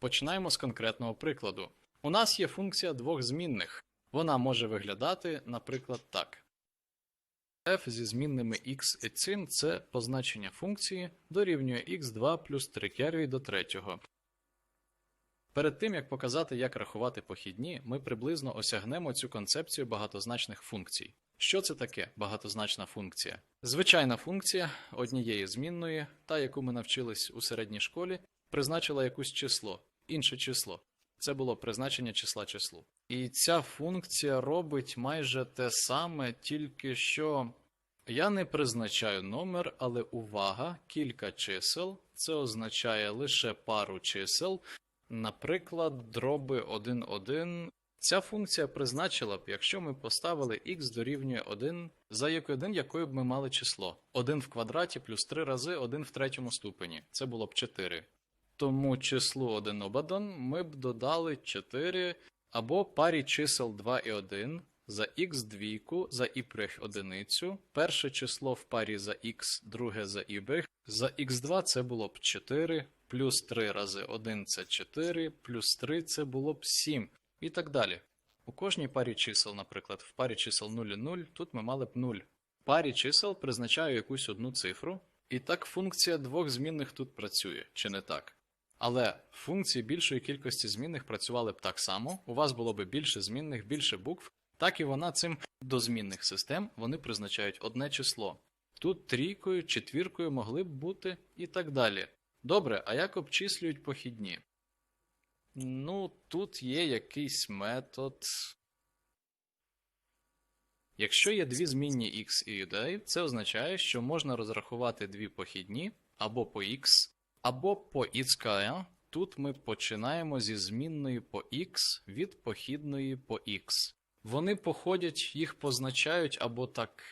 Починаємо з конкретного прикладу. У нас є функція двох змінних. Вона може виглядати, наприклад, так. f зі змінними x і цим це позначення функції дорівнює x2 плюс 3 керві до третього. Перед тим як показати, як рахувати похідні, ми приблизно осягнемо цю концепцію багатозначних функцій. Що це таке багатозначна функція? Звичайна функція однієї змінної, та яку ми навчились у середній школі, призначила якусь число, інше число. Це було призначення числа числу. І ця функція робить майже те саме, тільки що я не призначаю номер, але увага, кілька чисел. Це означає лише пару чисел. Наприклад, дроби 1, 1. Ця функція призначила б, якщо ми поставили x дорівнює 1, за якою 1, якою б ми мали число. 1 в квадраті плюс 3 рази 1 в третьому ступені. Це було б 4. Тому числу 1 об 1 ми б додали 4 або парі чисел 2 і 1 за x двійку, за y одиницю, перше число в парі за x, друге за y, за x2 це було б 4, плюс 3 рази 1 це 4, плюс 3 це було б 7 і так далі. У кожній парі чисел, наприклад, в парі чисел 0 і 0, тут ми мали б 0. В парі чисел призначаю якусь одну цифру, і так функція двох змінних тут працює, чи не так? Але функції більшої кількості змінних працювали б так само, у вас було б більше змінних, більше букв, так і вона цим до змінних систем вони призначають одне число. Тут трійкою, четвіркою могли б бути і так далі. Добре, а як обчислюють похідні? Ну, тут є якийсь метод. Якщо є дві змінні x і y, це означає, що можна розрахувати дві похідні або по x, або по xk. Тут ми починаємо зі змінної по x від похідної по x. Вони походять, їх позначають або так.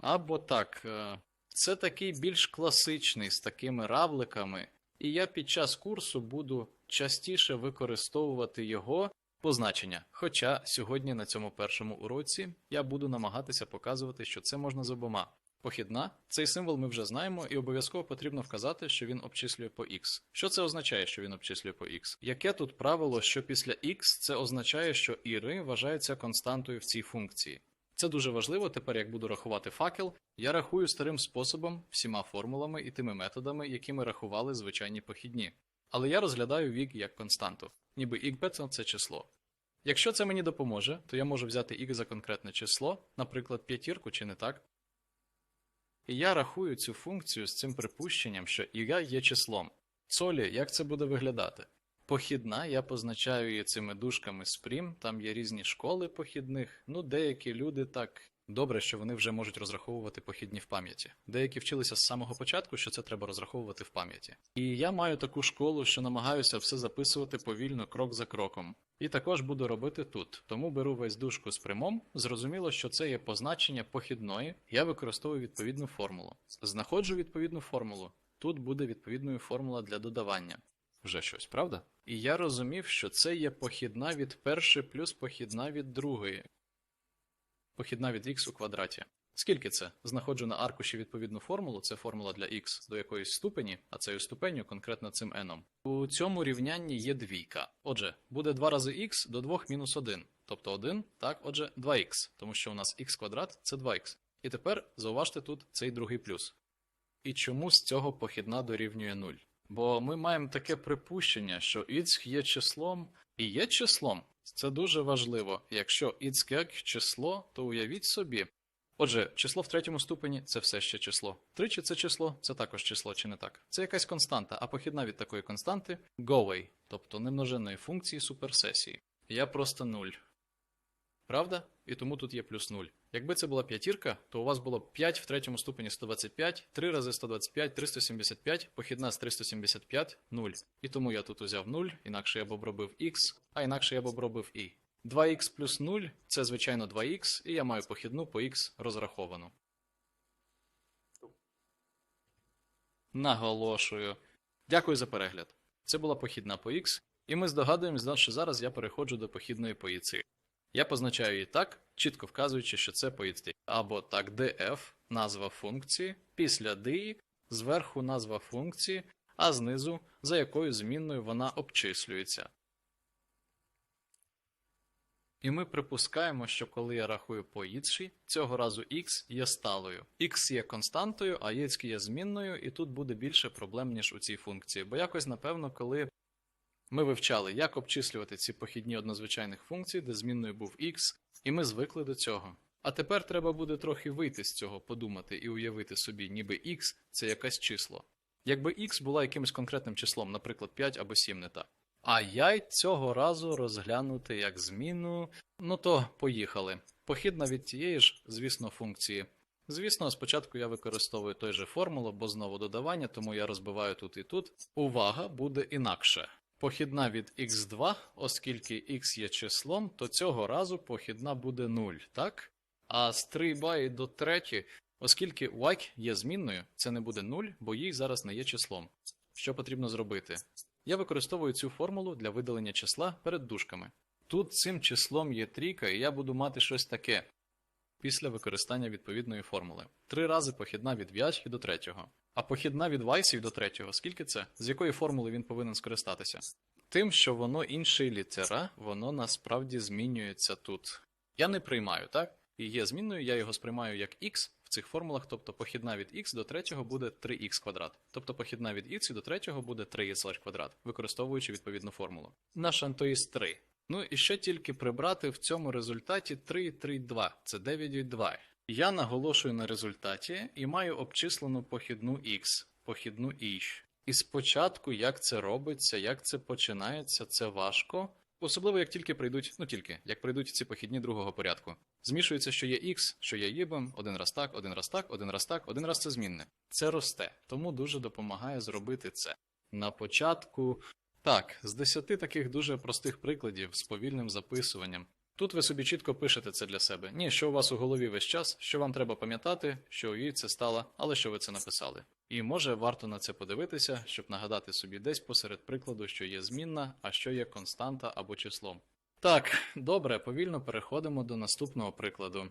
Або так. е, Це такий більш класичний з такими равликами, і я під час курсу буду частіше використовувати його позначення. Хоча сьогодні на цьому першому уроці я буду намагатися показувати, що це можна з обома. Похідна, цей символ ми вже знаємо, і обов'язково потрібно вказати, що він обчислює по x. Що це означає, що він обчислює по x? Яке тут правило, що після x це означає, що іри вважаються константою в цій функції? Це дуже важливо. Тепер, як буду рахувати факел, я рахую старим способом, всіма формулами і тими методами, якими рахували звичайні похідні. Але я розглядаю вік як константу, ніби xb це число. Якщо це мені допоможе, то я можу взяти x за конкретне число, наприклад, п'ятірку чи не так. І я рахую цю функцію з цим припущенням, що y є числом. Солі, як це буде виглядати? Похідна, я позначаю її цими дужками спрім, там є різні школи похідних. Ну, деякі люди так. Добре, що вони вже можуть розраховувати похідні в пам'яті. Деякі вчилися з самого початку, що це треба розраховувати в пам'яті. І я маю таку школу, що намагаюся все записувати повільно, крок за кроком. І також буду робити тут. Тому беру весь дужку з примом. Зрозуміло, що це є позначення похідної. Я використовую відповідну формулу. Знаходжу відповідну формулу. Тут буде відповідною формула для додавання. Вже щось, правда? І я розумів, що це є похідна від першої плюс похідна від другої. Похідна від х у квадраті. Скільки це? Знаходжу на аркуші відповідну формулу, це формула для х до якоїсь ступені, а цією ступенью конкретно цим n. У цьому рівнянні є двійка. Отже, буде 2 рази х до 2 мінус 1. Тобто 1, так, отже, 2х, тому що у нас х квадрат це 2х. І тепер зауважте тут цей другий плюс. І чому з цього похідна дорівнює 0? Бо ми маємо таке припущення, що х є числом і є числом. Це дуже важливо. Якщо як число, то уявіть собі. Отже, число в третьому ступені це все ще число. Тричі це число, це також число, чи не так? Це якась константа, а похідна від такої константи go-away, тобто немноженої функції суперсесії. Я просто 0. Правда? І тому тут є плюс 0. Якби це була п'ятірка, то у вас було б 5 в третьому ступені 125, 3 рази 125, 375, похідна з 375, 0. І тому я тут узяв 0, інакше я б обробив x, а інакше я б обробив і. 2х плюс 0 це звичайно 2х, і я маю похідну по х розраховану. Наголошую. Дякую за перегляд. Це була похідна по х, і ми здогадуємося, що зараз я переходжу до похідної по іци. Я позначаю її так, чітко вказуючи, що це по іці. Або так, df, назва функції, після di, зверху назва функції, а знизу за якою змінною вона обчислюється. І ми припускаємо, що коли я рахую по ічі, цього разу x є сталою. x є константою, а єцькі є змінною, і тут буде більше проблем, ніж у цій функції. Бо якось, напевно, коли ми вивчали, як обчислювати ці похідні однозвичайних функцій, де змінною був x, і ми звикли до цього. А тепер треба буде трохи вийти з цього, подумати і уявити собі, ніби x це якесь число. Якби x була якимось конкретним числом, наприклад, 5 або 7 не так. А я й цього разу розглянути як зміну. Ну то поїхали. Похідна від тієї ж, звісно, функції. Звісно, спочатку я використовую той же формулу, бо знову додавання, тому я розбиваю тут і тут. Увага буде інакше. Похідна від x2, оскільки x є числом, то цього разу похідна буде 0, так? А стрибає до треті, оскільки y є змінною, це не буде 0, бо їй зараз не є числом. Що потрібно зробити? Я використовую цю формулу для видалення числа перед дужками. Тут цим числом є трійка, і я буду мати щось таке після використання відповідної формули. Три рази похідна від в'ячки до третього. А похідна від вайсів до третього, скільки це? З якої формули він повинен скористатися? Тим, що воно іншої літера, воно насправді змінюється тут. Я не приймаю, так? І є змінною, я його сприймаю як x в цих формулах, тобто похідна від x до третього буде 3x квадрат. Тобто похідна від x до третього буде 3x квадрат, використовуючи відповідну формулу. Наш антоїс 3. Ну і ще тільки прибрати в цьому результаті 3, 3, 2. Це 9 від 2. Я наголошую на результаті і маю обчислену похідну x, похідну іщ. І спочатку, як це робиться, як це починається, це важко. Особливо як тільки прийдуть, ну тільки як прийдуть ці похідні другого порядку. Змішується, що є x, що є їбем, один раз так, один раз так, один раз так, один раз це змінне. Це росте, тому дуже допомагає зробити це. На початку. Так, з 10 таких дуже простих прикладів з повільним записуванням. Тут ви собі чітко пишете це для себе. Ні, що у вас у голові весь час, що вам треба пам'ятати, що їй це стало, але що ви це написали. І може варто на це подивитися, щоб нагадати собі десь посеред прикладу, що є змінна, а що є константа або числом. Так, добре, повільно переходимо до наступного прикладу.